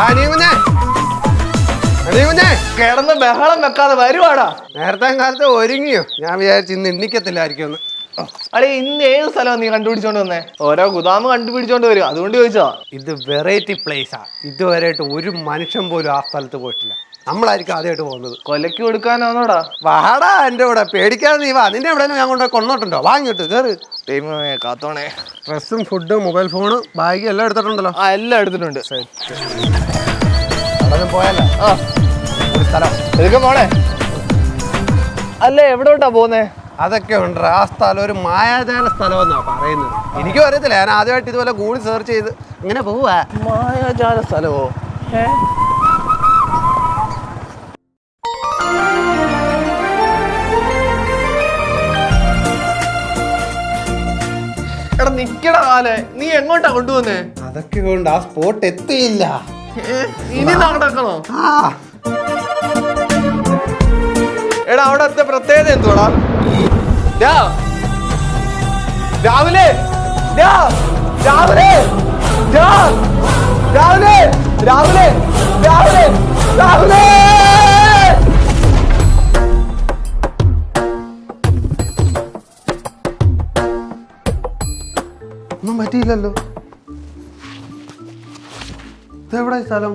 അനിയകുഞ്ഞേ അനിയകുഞ്ഞേ കിടന്ന് ബഹളം വെക്കാതെ വരുവാടാ. നേരത്തെ കാലത്ത് ഒരുങ്ങിയോ? ഞാൻ വിചാരിച്ചു ഇന്ന് എണ്ണിക്കത്തില്ലായിരിക്കും ഒന്ന് അളി ഇന്ന് ഏത് സ്ഥലമാണ് നീ കണ്ടുപിടിച്ചോണ്ട് വന്നേ? ഓരോ ഗുദാമ് കണ്ടുപിടിച്ചോണ്ട് വരും അതുകൊണ്ട് ചോദിച്ചോ ഇത് വെറൈറ്റി പ്ലേസ് പ്ലേസാ ഇതുവരെയായിട്ട് ഒരു മനുഷ്യൻ പോലും ആ സ്ഥലത്ത് പോയിട്ടില്ല. നമ്മളായിരിക്കും ആദ്യമായിട്ട് പോകുന്നത്. കൊലക്ക് കൊടുക്കാനാന്നോടാ. വാടാ എന്റെ കൂടെ. പേടിക്കാതെ നീ വാ. നിന്റെ എവിടെ ഞാൻ കൊണ്ടുപോയി കൊണ്ടോട്ടുണ്ടോ വാങ്ങിട്ട് കേറ്. ടൈമേ കാത്തോണേ. ഡ്രസ്സും ഫുഡും മൊബൈൽ ഫോണ് ബാഗ് എല്ലാം എടുത്തിട്ടുണ്ടല്ലോ. ആ എല്ലാം എടുത്തിട്ടുണ്ട്. പോയാലോ? ആ. ഒരു സ്ഥലം. ഇതൊക്കെ പോണേ? അല്ലേ എവിടോട്ടാ പോന്നേ അതൊക്കെ ഉണ്ട്. ആ സ്ഥലം ഒരു മായാജാല സ്ഥലം എന്നാ പറയുന്നത്. എനിക്കും അറിയത്തില്ല. ഞാൻ ആദ്യമായിട്ട് ഇതുപോലെ ഗൂഗിൾ സെർച്ച് ചെയ്ത് ഇങ്ങനെ പോവാ. മായാജാല സ്ഥലമോ? എടാ നിക്കടാ കാലേ നീ എങ്ങോട്ടാ കൊണ്ടുവന്നേ? അതൊക്കെ കൊണ്ട് ആ സ്പോട്ട് എത്തിയില്ല. ഇനി നടക്കണോ? എടാ അവിടത്തെ പ്രത്യേകത എന്തുവാടാ. രാവിലെ. രാവിലെ. രാവിലെ. രാവിലെ. രാവിലെ. രാവിലെ. ഒന്നും പറ്റിയില്ലല്ലോ. ഇതെവിടെ സ്ഥലം?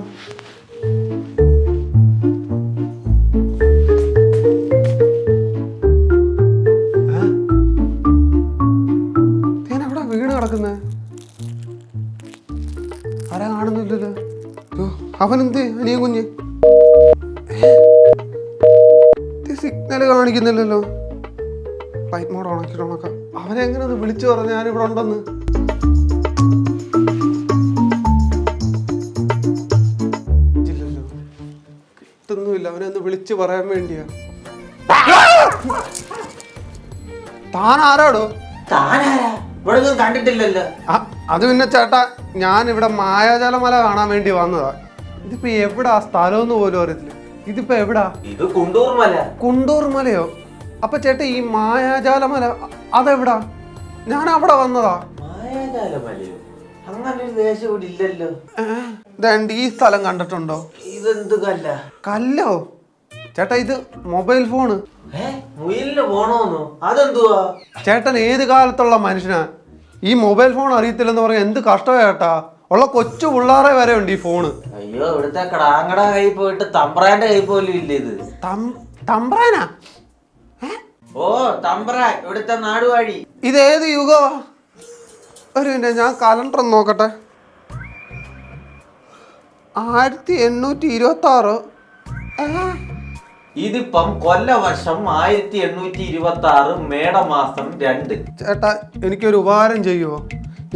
അവനെന്ത്? അനിയൻ കുഞ്ഞ്? സിഗ്നൽ കാണിക്കുന്നില്ലല്ലോ. ഫ്ലൈറ്റ് മോഡ് ഓണാക്കിട്ടോണക്ക അവനെ എങ്ങനെ അത് വിളിച്ചു പറഞ്ഞ ഞാനിവിടെ ഉണ്ടെന്ന്? കിട്ടുന്നുമില്ല. അവനെ ഒന്ന് വിളിച്ചു പറയാൻ വേണ്ടിയാ. താൻ ആരാടോ ഇവിടെ കണ്ടിട്ടില്ലല്ലോ. അത് പിന്നെ ചേട്ടാ ഞാൻ ഇവിടെ മായാജാലമല കാണാൻ വേണ്ടി വന്നതാ. ഇതിപ്പോ എവിടാ? സ്ഥലം പോലും അറിയത്തില്ല. ഇതിപ്പോ എവിടാ? ഇത് കുണ്ടൂർ മല. കുണ്ടൂർ മലയോ? അപ്പൊ ചേട്ടാ ഈ മായാജാല മല അതെവിടാ? ഞാൻ അവിടെ വന്നതാ. മായാജാല മലയോ? അങ്ങനെ ഒരു ദേശം ഇവിടെ ഇല്ലല്ലോ. ഏ, ഈ സ്ഥലം കണ്ടിട്ടുണ്ടോ? ഇതെന്ത് കല്ല? കല്ലോ? ചേട്ടാ ഇത് മൊബൈൽ ഫോണ്. അതെന്തുവാ? ചേട്ടൻ ഏത് കാലത്തുള്ള മനുഷ്യനാ? ഈ മൊബൈൽ ഫോൺ അറിയത്തില്ലെന്ന് പറഞ്ഞാൽ എന്ത് കഷ്ടമാ ചേട്ടാ? ഉള്ള കൊച്ചു പിള്ളേരെ വരെ ഉണ്ട് ഈ ഫോണ്. അയ്യോ ഇവിടുത്തെ കടാങ്ങട കൈ പോയിട്ട് തമ്പ്രാന്റെ കൈ പോലും ഇല്ല ഇത്. തമ്പ്രാനാ? ഓ തമ്പ്രാൻ ഇവിടുത്തെ നാടുവാഴി. ഇത് ഏത് യുഗോ ഒരു മിനിറ്റ് ഞാൻ കലണ്ടർ ഒന്ന് നോക്കട്ടെ. ആയിരത്തി എണ്ണൂറ്റി ഇരുപത്തി ആറ് ഇതിപ്പം കൊല്ലവർഷം ആയിരത്തി എണ്ണൂറ്റി ഇരുപത്തി ആറ് മേടമാസം രണ്ട്. ചേട്ടാ എനിക്കൊരു ഉപകാരം ചെയ്യുമോ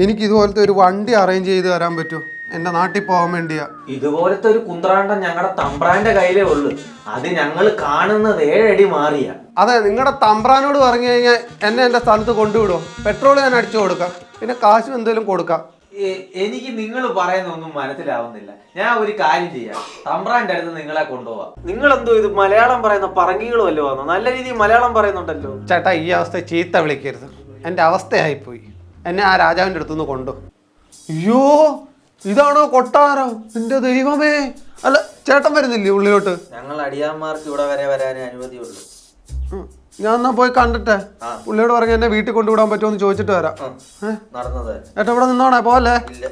എനിക്ക് ഇതുപോലത്തെ ഒരു വണ്ടി അറേഞ്ച് ചെയ്ത് തരാൻ പറ്റുമോ എന്റെ നാട്ടിൽ പോകാൻ വേണ്ടിയാ. ഇതുപോലത്തെ ഒരു കുന്ത്രാണ്ടം ഞങ്ങളുടെ തമ്പ്രാന്റെ കയ്യിലേ ഉള്ളു. അത് ഞങ്ങൾ കാണുന്നത് ഏഴടി മാറിയ. അതെ നിങ്ങളുടെ തമ്പ്രാനോട് പറഞ്ഞു കഴിഞ്ഞാൽ എന്നെ എന്റെ സ്ഥലത്ത് കൊണ്ടുവിടും പെട്രോൾ ഞാൻ അടിച്ചു കൊടുക്കാം. പിന്നെ കാശും എന്തെങ്കിലും കൊടുക്കാം. എനിക്ക് നിങ്ങൾ പറയുന്നൊന്നും മനസ്സിലാവുന്നില്ല. ഞാൻ ഒരു കാര്യം ചെയ്യാം. തമ്പ്രാന്റെ അടുത്ത് നിങ്ങളെ കൊണ്ടുപോവാം. നിങ്ങൾ എന്തോ ഇത് മലയാളം പറയുന്ന പറങ്കികളും അല്ലോ വന്നോ നല്ല രീതിയിൽ മലയാളം പറയുന്നുണ്ടല്ലോ. ചേട്ടാ ഈ അവസ്ഥ ചീത്ത വിളിക്കരുത്. എന്റെ അവസ്ഥയായിപ്പോയി. എന്നെ ആ രാജാവിന്റെ അടുത്തുനിന്ന് കൊണ്ടു. അയ്യോ ഇതാണോ കൊട്ടാരം? എന്റെ ദൈവമേ. അല്ല ചേട്ടൻ വരുന്നില്ലേ ഉള്ളിലോട്ട്? ഞങ്ങൾ അടിയാന്മാർക്ക് ഇവിടെ വരെ വരാനേ അനുമതിയുള്ളൂ. ഉം. ഞാൻ എന്നാ പോയി കണ്ടിട്ടെ. ആ. പുള്ളിയോട് പറഞ്ഞ എന്നെ വീട്ടിൽ കൊണ്ടുവിടാൻ പറ്റുമോ എന്ന് ചോദിച്ചിട്ട് വരാം. ഏ? നടന്നത്. ഏട്ടാ ഇവിടെ നിന്നോണേ പോലെ ഇല്ല.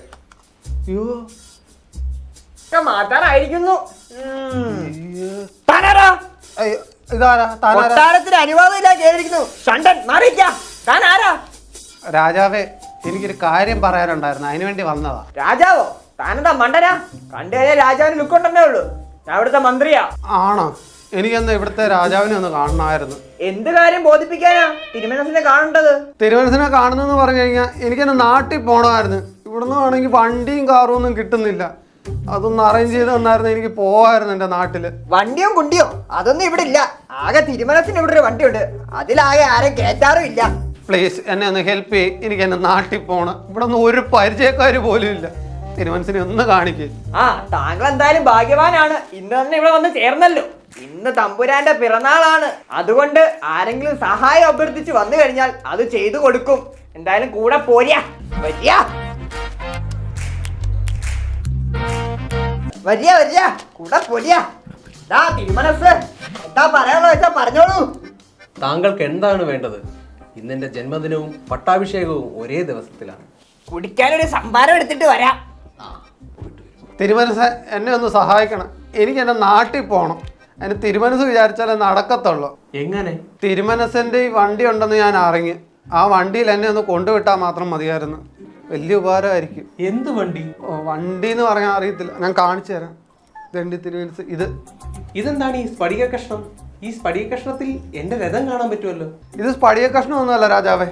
അയ്യോ. ഇതാരാ? താനാരാ? കൊട്ടാരത്തിന് അനുവാദമില്ല കേറിയിരിക്കുന്നു ഷണ്ടൻ മാറിയിക്കാം താൻ ആരാ രാജാവേ എനിക്കൊരു കാര്യം പറയാനുണ്ടായിരുന്നു. അതിനു വേണ്ടി വന്നതാ. രാജാവോ? താനെന്താ മണ്ടനാ? കണ്ടേ രാജാവിന് ലുക്ക് ഉണ്ടെന്നേ ഉള്ളൂ. ഞാൻ ഇവിടുത്തെ മന്ത്രിയാ. ആണോ? എനിക്കെന്ന് ഇവിടുത്തെ രാജാവിനെ ഒന്ന് കാണണമായിരുന്നു. എന്ത് കാര്യം ബോധിപ്പിക്കാനാ? തിരുമനസിനെ കാണേണ്ടത്. തിരുമനസിനെ കാണുന്നെന്ന് പറഞ്ഞു കഴിഞ്ഞാൽ എനിക്കെന്നെ നാട്ടിൽ പോകണമായിരുന്നു ഇവിടുന്ന് ആണെങ്കിൽ വണ്ടിയും കാറും ഒന്നും കിട്ടുന്നില്ല. അതൊന്ന് അറേഞ്ച് ചെയ്ത് തന്നായിരുന്നു എനിക്ക് പോവായിരുന്നു എന്റെ നാട്ടിൽ. വണ്ടിയോ കുണ്ടിയോ? അതൊന്നും ഇവിടെ ഇല്ല. ആകെ തിരുമനസിന് ഇവിടെ ഒരു വണ്ടിയുണ്ട്. അതിലാകെ ആരും കേറ്റാറും ഇല്ല. പ്ലീസ് എന്നെ ഒന്ന് ഹെൽപ്പ് ചെയ്യ്. എനിക്ക് എന്നെ നാട്ടിൽ പോണ. ഇവിടെ ഒന്നും ഒരു പരിചയക്കാർ പോലും ഇല്ല. തിരുവനസിനെ ഒന്ന് കാണിക്കേ. ആ താങ്കൾ എന്തായാലും ഭാഗ്യവാനാണ്. ഇന്ന് തന്നെ ഇവിടെ വന്ന് ചേർന്നല്ലോ. ഇന്ന് തമ്പുരാന്റെ പിറന്നാളാണ്. അതുകൊണ്ട് ആരെങ്കിലും സഹായം അഭ്യർത്ഥിച്ച് വന്നു കഴിഞ്ഞാൽ അത് ചെയ്തു കൊടുക്കും. എന്തായാലും കൂടെ പോരാ വരിയ. വരിയ വരിയ. കൂടെ പോരാ ദാ തിരുമനസ്. എന്താ പറയാനുള്ള വെച്ചാ പറഞ്ഞോളൂ. താങ്കൾക്ക് എന്താണ് വേണ്ടത്? ഇന്നെന്റെ ജന്മദിനവും പട്ടാഭിഷേകവും ഒരേ ദിവസത്തിലാണ്. കുടിക്കാനൊരു സംഭാരം എടുത്തിട്ട് വരാം. തിരുമനസ് എന്നെ ഒന്ന് സഹായിക്കണം. എനിക്ക് എന്റെ നാട്ടിൽ പോകണം അതിന് തിരുമനസ് വിചാരിച്ചാലേ നടക്കത്തുള്ളൂ. എങ്ങനെ? തിരുമനസിന്റെ ഈ വണ്ടി ഉണ്ടെന്ന് ഞാൻ അറിഞ്ഞ്. ആ വണ്ടിയിൽ എന്നെ ഒന്ന് കൊണ്ടുവിട്ടാൽ മാത്രം മതിയായിരുന്നു. വലിയ ഉപകാരമായിരിക്കും. എന്ത് വണ്ടി? ഓ വണ്ടി എന്ന് പറയാൻ അറിയത്തില്ല. ഞാൻ കാണിച്ചു തരാം. തിരുമനസ്. ഇത്. ഇതെന്താണ് ഈ സ്ഫടിക കഷ്ണം? ഈ സ്പടിയ കഷ്ണത്തിൽ എന്റെ രഥം കാണാൻ പറ്റുമല്ലോ? ഇത് സ്പടിക കഷ്ണമൊന്നുമല്ല രാജാവേ.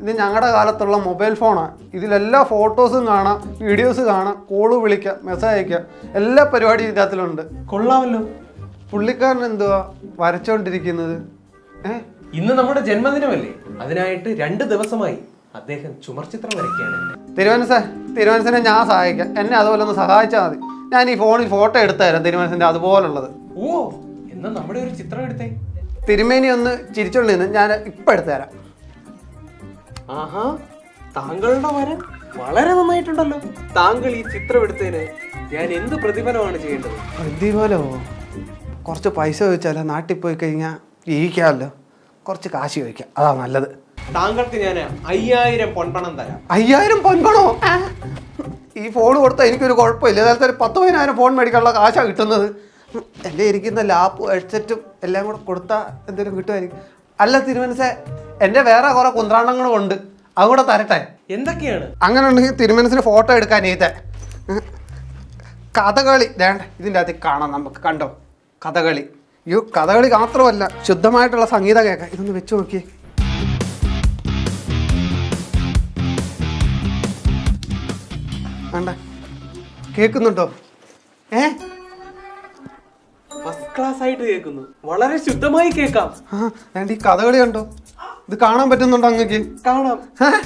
ഇത് ഞങ്ങളുടെ കാലത്തുള്ള മൊബൈൽ ഫോണാണ് ഇതിലെല്ലാ ഫോട്ടോസും കാണാം വീഡിയോസ് കാണാം കോൾ വിളിക്കാം മെസ്സേജ് അയക്കാം. എല്ലാ പരിപാടിയും ഇതിനകത്തിലുണ്ട് കൊള്ളാമല്ലോ. പുള്ളിക്കാരൻ എന്തുവാ വരച്ചോണ്ടിരിക്കുന്നത്? ഏ? ഇന്ന് നമ്മുടെ ജന്മദിനമല്ലേ? അതിനായിട്ട് രണ്ട് ദിവസമായി അദ്ദേഹം ചുമർചിത്രം വരയ്ക്കുകയാണ്. തിരുവനസ തിരുവനസിനെ ഞാൻ സഹായിക്കാം. എന്നെ അതുപോലെ ഒന്ന് സഹായിച്ചാൽ മതി. ഞാൻ ഈ ഫോണിൽ ഫോട്ടോ എടുത്തു തരാം തിരുവനസിന്റെ അതുപോലുള്ളത്. ഓ എന്നാ നമ്മുടെ ഒരു ചിത്രം എടുത്തേ. തിരുമേനി ഒന്ന് ചിരിച്ചോണ്ട് നിന്ന് ഞാൻ ഇപ്പൊ എടുത്തു തരാം. ആഹാ താങ്കളുടെ വരൻ വളരെ നന്നായിട്ടുണ്ടല്ലോ. താങ്കൾ ഈ ചിത്രം എടുത്തതിന് ഞാൻ എന്ത് പ്രതിഫലമാണ് ചെയ്യേണ്ടത്? പ്രതിഫലോ? കുറച്ച് പൈസ ചോദിച്ചാലോ നാട്ടിൽ പോയി കഴിഞ്ഞാൽ ജീവിക്കാമല്ലോ കുറച്ച് കാശ് ചോദിക്കാം. അതാ നല്ലത്. താങ്കൾക്ക് ഞാൻ അയ്യായിരം പൊൻപണം തരാം. അയ്യായിരം പൊൻപണോ? ഈ ഫോൺ കൊടുത്താൽ എനിക്കൊരു കുഴപ്പമില്ല. ഏതായാലും ഒരു പത്ത് പതിനായിരം ഫോൺ മേടിക്കാനുള്ള കാശാണ് കിട്ടുന്നത്. എന്റെ ഇരിക്കുന്ന ലാപ്പും ഹെഡ്സെറ്റും എല്ലാം കൂടെ കൊടുത്താൽ എന്തെങ്കിലും കിട്ടുമായിരിക്കും. അല്ല തിരുമനസെ എന്റെ വേറെ കുറേ കുന്ത്രാണ്ടങ്ങളും ഉണ്ട്. അതും കൂടെ തരട്ടെ. എന്തൊക്കെയാണ്? അങ്ങനെ ഉണ്ടെങ്കിൽ തിരുമനസിന് ഫോട്ടോ എടുക്കാൻ ഏത്തെ കഥകളി. വേണ്ട ഇതിന്റെ അകത്ത് കാണാം നമുക്ക്. കണ്ടോ? കഥകളി. അയ്യോ കഥകളി മാത്രമല്ല ശുദ്ധമായിട്ടുള്ള സംഗീതം കേൾക്കാം. ഇതൊന്ന് വെച്ച് നോക്കിയേ. വേണ്ട. കേൾക്കുന്നുണ്ടോ? ഏ? ക്ലാസ് ആയിട്ട് കേൾക്കുന്നു. വളരെ ശുദ്ധമായി കേൾക്കാം. ഈ കഥകളി കണ്ടോ? ഇത് കാണാൻ പറ്റുന്നുണ്ടോ അങ്ങക്ക്? കാണാം.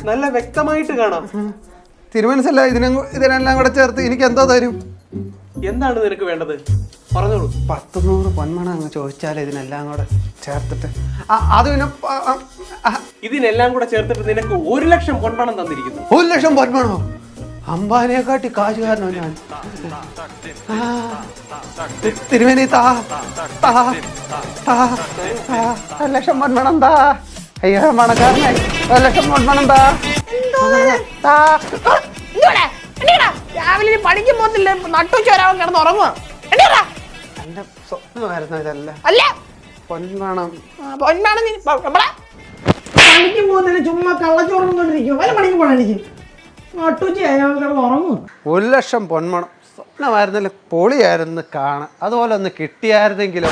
നല്ല വ്യക്തമായിട്ട് കാണാം. തിരുമനസല്ല ഇതിനെ ഇതിനെല്ലാം കൂടെ ചേർത്ത് എനിക്ക് എന്തോ തരും. എന്താണ് നിനക്ക് വേണ്ടത്? പറഞ്ഞോളൂ. പത്ത് നൂറ് പൊന്മണ അങ്ങ് ചോദിച്ചാൽ ഇതിനെല്ലാം കൂടെ ചേർത്തിട്ട്. അത് പിന്നെ ഇതിനെല്ലാം കൂടെ ചേർത്തിട്ട് നിനക്ക് ഒരു ലക്ഷം പൊന്മണം തന്നിരിക്കുന്നു. ഒരു ലക്ഷം പൊന്മണോ? അംബാനിയെക്കാട്ടി കാശുകാരനോ ഞാൻ. തിരുമേനി താ താ താ ലക്ഷം പൊന്മണം താ. അയ്യോ മണക്കാരനായി ഒരു ലക്ഷം പൊന്മണം താ. താ. രാവിലെ പണിക്ക് പോകുന്നില്ല നട്ടുച്ച വരാൻ കിടന്ന് ഉറങ്ങുക. എന്റെ സ്വപ്നമായിരുന്നു ഇതല്ല. അല്ല. പൊന്മണം നമ്മളെ? പണിക്ക് പോകുന്നില്ല ചുമ്മാ കള്ളച്ചോറും കൊണ്ടിരിക്കും വല്ല പണിക്ക് പോകണം എനിക്ക്. ഒരു ലക്ഷം പൊന്മണം. സ്വപ്നമായിരുന്നില്ല പൊളിയായിരുന്നു കാണാൻ. അതുപോലെ ഒന്ന് കിട്ടിയായിരുന്നെങ്കിലും